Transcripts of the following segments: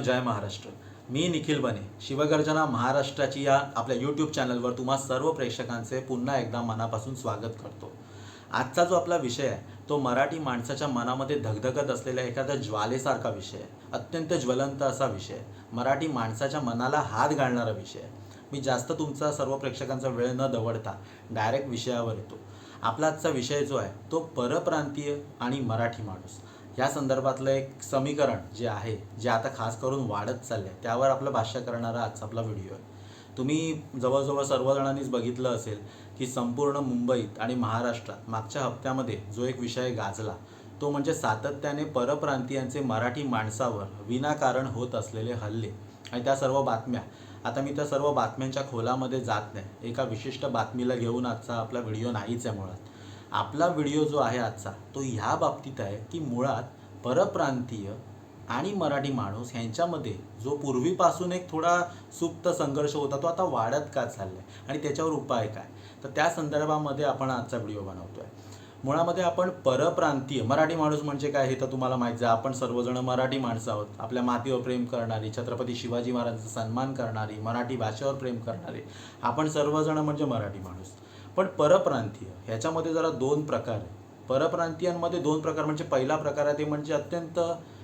जय महाराष्ट्र. मी निखिल बने. शिवगर्जना महाराष्ट्राची या आपल्या यूट्यूब चॅनलवर तुम्हा सर्व प्रेक्षकांचे पुन्हा एकदा मनापासून स्वागत करतो. आजचा जो आपला विषय आहे तो मराठी माणसाच्या मनामध्ये धगधगत असलेल्या एखाद्या ज्वालेसारखा विषय आहे. अत्यंत ज्वलंत असा विषय मराठी माणसाच्या मनाला हात घालणारा विषय मी जास्त तुमचा सर्व प्रेक्षकांचा वेळ न दवडता डायरेक्ट विषयावर येतो. आपला आजचा विषय जो आहे तो परप्रांतीय आणि मराठी माणूस. या संदर्भातलं एक समीकरण जे आहे जे आता खास करून वाढत चाललं आहे त्यावर आपलं भाष्य करणारा आजचा आपला व्हिडिओ आहे. तुम्ही जवळजवळ सर्वजणांनीच बघितलं असेल की संपूर्ण मुंबईत आणि महाराष्ट्रात मागच्या हप्त्यामध्ये जो एक विषय गाजला तो म्हणजे सातत्याने परप्रांतीयांचे मराठी माणसावर विनाकारण होत असलेले हल्ले. आणि त्या सर्व बातम्या आता मी त्या सर्व बातम्यांच्या खोलामध्ये जात नाही. एका विशिष्ट बातमीला घेऊन आजचा आपला व्हिडिओ नाहीच आहे मुळात. आपला व्हिडिओ जो आहे आजचा तो ह्या बाबतीत आहे की मुळात परप्रांतीय आणि मराठी माणूस ह्यांच्यामध्ये जो पूर्वीपासून एक थोडा सुप्त संघर्ष होता तो आता वाढत का चाललाय? आणि त्याच्यावर उपाय काय? तर त्या संदर्भामध्ये आपण आजचा व्हिडिओ बनवतोय. मुळामध्ये आपण परप्रांतीय मराठी माणूस म्हणजे काय हे तर तुम्हाला माहीत आहे. आपण सर्वजण मराठी माणसं आहोत. आपल्या मातीवर प्रेम करणारी छत्रपती शिवाजी महाराजांचा सन्मान करणारी मराठी भाषेवर प्रेम करणारी आपण सर्वजण म्हणजे मराठी माणूस. पण परप्रांतीय ह्याच्यामध्ये जरा दोन प्रकार आहे परप्रांतीयांमध्ये दोन प्रकार म्हणजे पहिला प्रकार आहे ते म्हणजे अत्यंत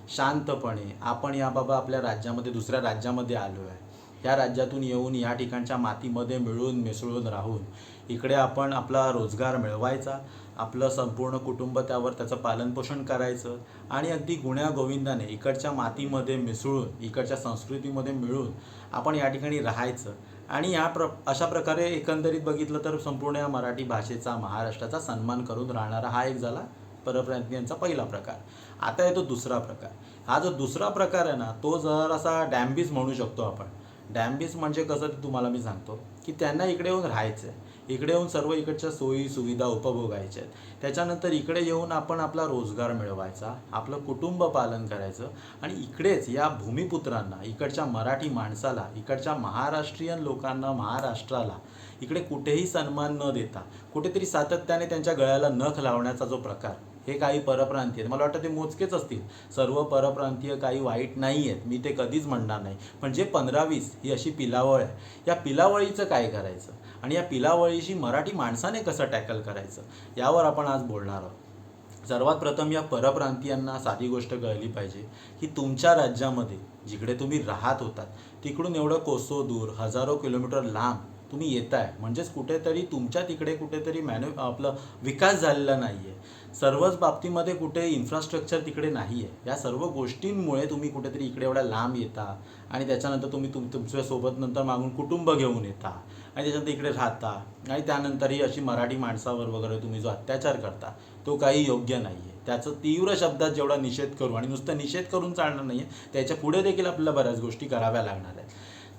शांतपणे आपण या बाबा आपल्या राज्यामध्ये दुसऱ्या राज्यामध्ये आलो आहे या राज्यातून येऊन या ठिकाणच्या मातीमध्ये मिळून मिसळून राहून इकडे आपण आपला रोजगार मिळवायचा आपलं संपूर्ण कुटुंब त्यावर त्याचं पालनपोषण करायचं आणि अगदी गुण्यागोविंदाने इकडच्या मातीमध्ये मिसळून इकडच्या संस्कृतीमध्ये मिळून आपण या ठिकाणी राहायचं. आणि या प्र अशा प्रकारे एकंदरीत बघितलं तर संपूर्ण या मराठी भाषेचा महाराष्ट्राचा सन्मान करून राहणारा हा एक झाला परप्रांतीयांचा पहिला प्रकार. आता येतो दुसरा प्रकार. हा जो दुसरा प्रकार आहे ना तो जरासा डॅम्बिस म्हणू शकतो आपण. डॅम्बिस म्हणजे कसं ते तुम्हाला मी सांगतो की त्यांना इकडे येऊन राहायचं आहे इकडे येऊन सर्व इकडच्या सोयी सुविधा उपभोगायच्या आहेत. त्याच्यानंतर इकडे येऊन आपण आपला रोजगार मिळवायचा आपलं कुटुंब पालन करायचं आणि इकडेच या भूमिपुत्रांना इकडच्या मराठी माणसाला इकडच्या महाराष्ट्रीयन लोकांना महाराष्ट्राला इकडे कुठेही सन्मान न देता कुठेतरी सातत्याने त्यांच्या गळ्याला नख लावण्याचा जो प्रकार हे काही परप्रांतीय आहेत. मला वाटतं ते मोजकेच असतील. सर्व परप्रांतीय काही वाईट नाही आहेत. मी ते कधीच म्हणणार नाही. पण जे पंधरा वीस ही अशी पिलावळ आहे या पिलावळीचं काय करायचं? आणि या पिलावळीशी मराठी माणसाने कसं टॅकल करायचं? यावर आपण आज बोलणार आहोत. सर्वात प्रथम या परप्रांतीयांना साधी गोष्ट कळली पाहिजे की तुमच्या राज्यामध्ये जिकडे तुम्ही राहत होतात तिकडून एवढं कोसो दूर हजारो किलोमीटर लांब तुम्ही येताय. म्हणजेच कुठेतरी तुमच्या तिकडे कुठेतरी मॅन्यु आपलं विकास झालेला नाही आहे सर्वच बाबतीमध्ये कुठे इन्फ्रास्ट्रक्चर तिकडे नाही आहे या सर्व गोष्टींमुळे तुम्ही कुठेतरी इकडे एवढ्या लांब येता आणि त्याच्यानंतर तुम्ही तुम तुमच्यासोबत नंतर मागून कुटुंब घेऊन येता आणि त्याच्यानंतर इकडे राहता आणि त्यानंतरही अशी मराठी माणसावर वगैरे तुम्ही जो अत्याचार करता तो काही योग्य नाही आहे त्याचं तीव्र शब्दात जेवढा निषेध करू आणि नुसतं निषेध करून चालणार नाही आहे त्याच्या पुढे देखील आपल्याला बऱ्याच गोष्टी कराव्या लागणार आहेत.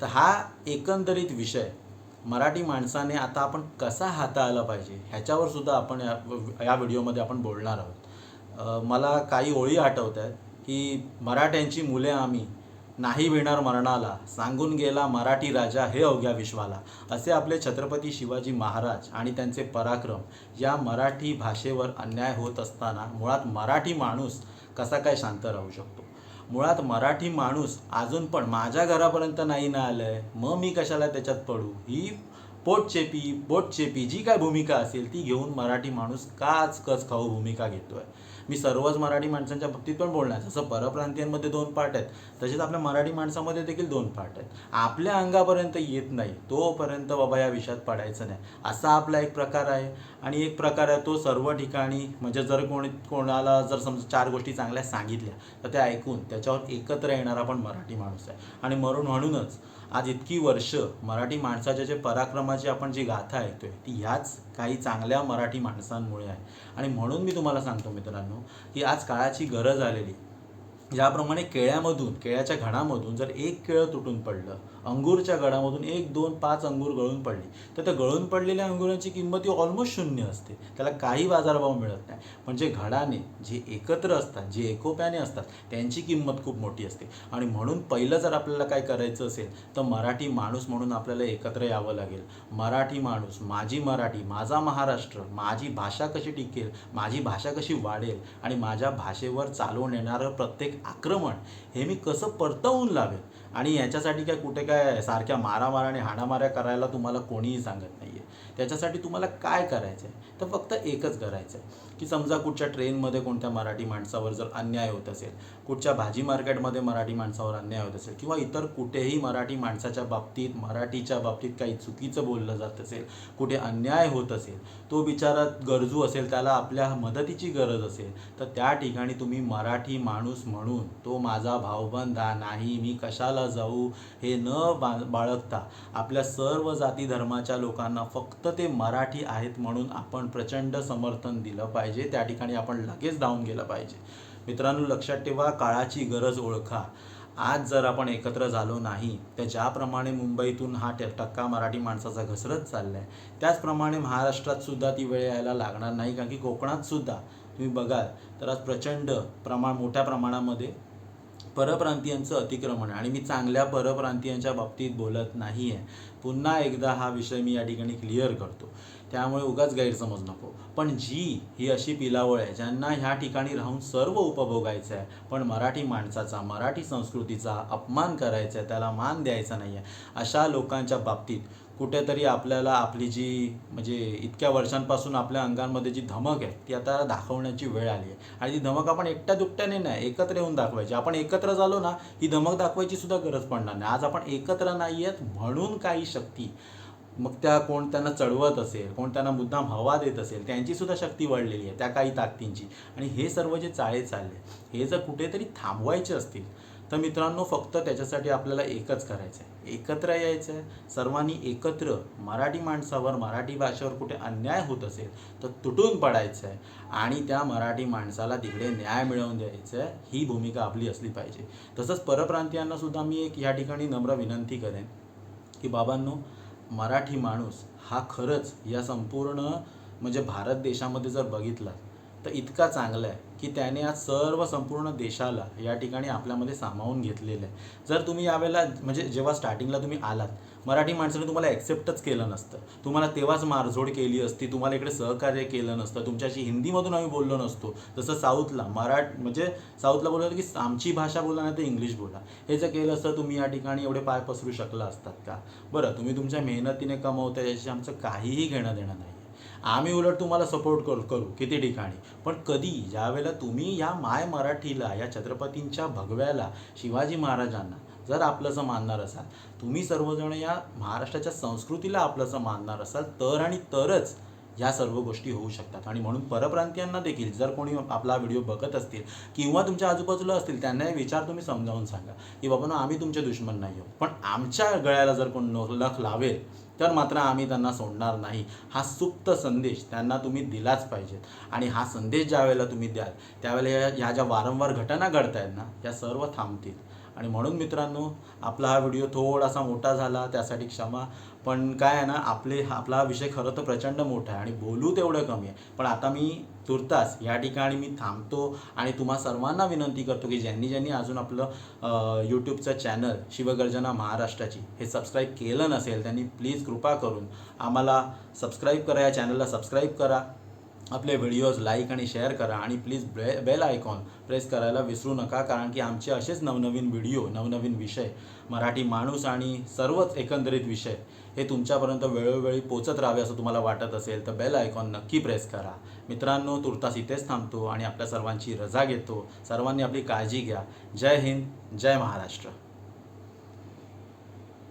तर हा एकंदरीत विषय मराठी माणसाने आता आपण कसा हाताळला पाहिजे ह्याच्यावर सुद्धा आपण या या व्हिडिओमध्ये आपण बोलणार आहोत. मला काही ओळी आठवत आहेत की मराठ्यांची मुले आम्ही नाही भिणार मरणाला सांगून गेला मराठी राजा हे अवघ्या विश्वाला. असे आपले छत्रपती शिवाजी महाराज आणि त्यांचे पराक्रम या मराठी भाषेवर अन्याय होत असताना मुळात मराठी माणूस कसा काय शांत राहू शकतो? मुळात मराठी माणूस अजून पण माझ्या घरापर्यंत नाही ना आलंय. मग मी कशाला त्याच्यात पडू? ही पोटचेपी बोटचेपी जी काय भूमिका असेल ती घेऊन मराठी माणूस काच कच खाऊ भूमिका घेतोय. मी सर्वच मराठी माणसांच्या बाबतीत पण बोलणार. जसं परप्रांतीयांमध्ये दोन पार्ट आहेत तसेच आपल्या मराठी माणसामध्ये देखील दोन पार्ट आहेत. आपल्या अंगापर्यंत येत नाही तोपर्यंत बाबा या विषयात पडायचं नाही. असा आपला एक प्रकार आहे. आणि एक प्रकार आहे तो सर्व ठिकाणी म्हणजे जर कोणी कोणाला जर समजा चार गोष्टी चांगल्या सांगितल्या तर त्या ऐकून त्याच्यावर एकत्र येणारा पण मराठी माणूस आहे. आणि म्हणून म्हणूनच आज इतकी वर्ष मराठी माणसाच्या जे पराक्रमाची आपण जी गाथा ऐकतोय ती ह्याच काही चांगल्या मराठी माणसांमुळे आहे. आणि म्हणून मी तुम्हाला सांगतो मित्रांनो की आज काळाची गरज आलेली ज्याप्रमाणे केळ्यामधून केळ्याच्या घडामधून जर एक केळं तुटून पडलं अंगूरच्या गडामधून एक दोन पाच अंगूर गळून पडली तर त्या गळून पडलेल्या अंगुरांची किंमत ही ऑलमोस्ट शून्य असते. त्याला काही बाजारभाव मिळत नाही. म्हणजे घडाने जे एकत्र असतात जे एकोप्याने असतात त्यांची किंमत खूप मोठी असते. आणि म्हणून पहिलं जर आपल्याला काय करायचं असेल तर मराठी माणूस म्हणून आपल्याला एकत्र यावं लागेल. मराठी माणूस माझी मराठी माझा महाराष्ट्र माझी भाषा कशी टिकेल माझी भाषा कशी वाढेल आणि माझ्या भाषेवर चालवून येणारं प्रत्येक आक्रमण हे मी कसं परतवून लावेल आणि याच्यासाठी काय कुठे काय सारख्या मारामार आणि हाणामाऱ्या करायला तुम्हाला कोणीही सांगत नाही आहे त्याच्यासाठी तुम्हाला काय करायचं आहे तर फक्त एकच करायचं आहे की समजा कुठच्या ट्रेनमध्ये कोणत्या मराठी माणसावर जर अन्याय होत असेल कुठच्या भाजी मार्केटमध्ये मराठी माणसावर अन्याय होत असेल किंवा इतर कुठेही मराठी माणसाच्या बाबतीत मराठीच्या बाबतीत काही चुकीचं बोललं जात असेल कुठे अन्याय होत असेल तो बिचारा गरजू असेल त्याला आपल्या मदतीची गरज असेल तर त्या ठिकाणी तुम्ही मराठी माणूस म्हणून तो माझा भावबंधा नाही मी कशाला जाऊ हे न बा बाळगता आपल्या सर्व जाती धर्माच्या लोकांना फक्त ते मराठी आहेत म्हणून आपण प्रचंड समर्थन दिलं पाहिजे. त्या ठिकाणी आपण लगेच धावून गेलं पाहिजे. मित्रांनो लक्षात ठेवा काळाची गरज ओळखा. आज जर आपण एकत्र झालो नाही तर ज्याप्रमाणे मुंबईतून हा टक्का मराठी माणसाचा घसरत चालला आहे त्याचप्रमाणे महाराष्ट्रात सुद्धा ती वेळ यायला लागणार नाही कारण की कोकणात सुद्धा तुम्ही बघाल तर आज प्रचंड प्रमाण मोठ्या प्रमाणामध्ये परप्रांतीयांचं अतिक्रमण आहे. आणि मी चांगल्या परप्रांतीयांच्या बाबतीत बोलत नाही आहे पुन्हा एकदा हा विषय मी या ठिकाणी क्लिअर करतो. त्यामुळे उगाच गैरसमज नको. पण जी ही अशी पिलावळ आहे ज्यांना ह्या ठिकाणी राहून सर्व उपभोगायचं आहे पण मराठी माणसाचा मराठी संस्कृतीचा अपमान करायचा आहे त्याला मान द्यायचा नाही आहे अशा लोकांच्या बाबतीत कुठेतरी आपल्याला आपली जी म्हणजे इतक्या वर्षांपासून आपल्या अंगांमध्ये जी धमक आहे ती आता दाखवण्याची वेळ आली आहे. आणि ती धमक आपण एकट्या दुकट्याने नाही एकत्र येऊन दाखवायची. आपण एकत्र झालो ना ही धमक दाखवायची सुद्धा गरज पडणार नाही. आज आपण एकत्र नाही आहेत म्हणून काही शक्ती मग त्या कोण त्यांना चढवत असेल कोण त्यांना मुद्दाम हवा देत असेल त्यांची सुद्धा शक्ती वाढलेली आहे त्या काही ताकदींची. आणि हे सर्व जे चाळे चालले हे जर कुठेतरी थांबवायचे असतील तर मित्रांनो फक्त त्याच्यासाठी आपल्याला एकच करायचं आहे एकत्र यायचं आहे सर्वांनी एकत्र मराठी माणसावर मराठी भाषेवर कुठे अन्याय होत असेल तर तुटून पडायचं आहे आणि त्या मराठी माणसाला तिकडे न्याय मिळवून द्यायचं आहे ही भूमिका आपली असली पाहिजे. तसंच परप्रांतीयांना सुद्धा मी एक या ठिकाणी नम्र विनंती करेन की बाबांनो मराठी माणूस हा खरंच या संपूर्ण म्हणजे भारत देशामध्ये जर बघितला तर इतका चांगला आहे की त्याने आज सर्व संपूर्ण देशाला या ठिकाणी आपल्यामध्ये सामावून घेतलेलं आहे. जर तुम्ही यावेळेला म्हणजे जेव्हा स्टार्टिंगला तुम्ही आलात मराठी माणसाने तुम्हाला ॲक्सेप्टच केलं नसतं. तुम्हाला तेव्हाच मारझोड केली असती तुम्हाला इकडे सहकार्य केलं नसतं तुमच्याशी हिंदीमधून आम्ही बोललो नसतो. जसं साऊथला मराठ म्हणजे साऊथला बोललं होतं की आमची भाषा बोला नाही तर इंग्लिश बोला. हे जर केलं असतं तुम्ही या ठिकाणी एवढे पाय पसरू शकला असतात का? बरं तुम्ही तुमच्या मेहनतीने कमवता याच्याशी आमचं काहीही घेणं देणं नाही. आम्ही उलट तुम्हाला सपोर्ट करू करू किती ठिकाणी. पण कधी ज्यावेळेला तुम्ही या माय मराठीला या छत्रपतींच्या भगव्याला शिवाजी महाराजांना जर आपलंसं मानणार असाल तुम्ही सर्वजण या महाराष्ट्राच्या संस्कृतीला आपलंसं मानणार असाल तर आणि तरच या सर्व गोष्टी होऊ शकतात. आणि म्हणून परप्रांतीयांना देखील जर कोणी आपला व्हिडिओ बघत असतील किंवा तुमच्या आजूबाजूला असतील त्यांनाही विचार तुम्ही समजावून सांगा की बाबा आम्ही तुमचे दुश्मन नाही आहोत. पण आमच्या गळ्याला जर कोण नो- लख लावेल तर मात्र आम्ही त्यांना सोडणार नाही. हा सुप्त संदेश त्यांना तुम्ही दिलाच पाहिजेत. आणि हा संदेश ज्या वेळेला तुम्ही द्याल त्यावेळेला या- ह्या ज्या वारंवार घटना घडत आहेत ना या सर्व थांबतील. आणि म्हणून मित्रांनो आपला हा व्हिडिओ थोडासा मोठा झाला त्यासाठी क्षमा. पण काय आहे ना आपले आपला हा विषय खरं तर प्रचंड मोठा आहे आणि बोलू तेवढं कमी आहे. पण आता मी तुर्तास या ठिकाणी मी थांबतो आणि तुम्हा सर्वांना विनंती करतो की ज्यांनी ज्यांनी अजून आपलं यूट्यूबचं चॅनल शिवगर्जना महाराष्ट्राची हे सबस्क्राईब केलं नसेल त्यांनी प्लीज कृपा करून आम्हाला सबस्क्राईब करा या चॅनलला सबस्क्राईब करा. आपले व्हिडिओज लाईक आणि शेअर करा आणि प्लीज बे बेल आयकॉन प्रेस करायला विसरू नका कारण की आमचे असेच नवनवीन व्हिडिओ नवनवीन विषय मराठी माणूस आणि सर्वच एकंदरीत विषय हे तुमच्यापर्यंत वेळोवेळी पोचत राहावे असं तुम्हाला वाटत असेल तर बेल आयकॉन नक्की प्रेस करा. मित्रांनो तुर्तास इथेच थांबतो आणि आपल्या सर्वांची रजा घेतो. सर्वांनी आपली काळजी घ्या. जय हिंद जय महाराष्ट्र.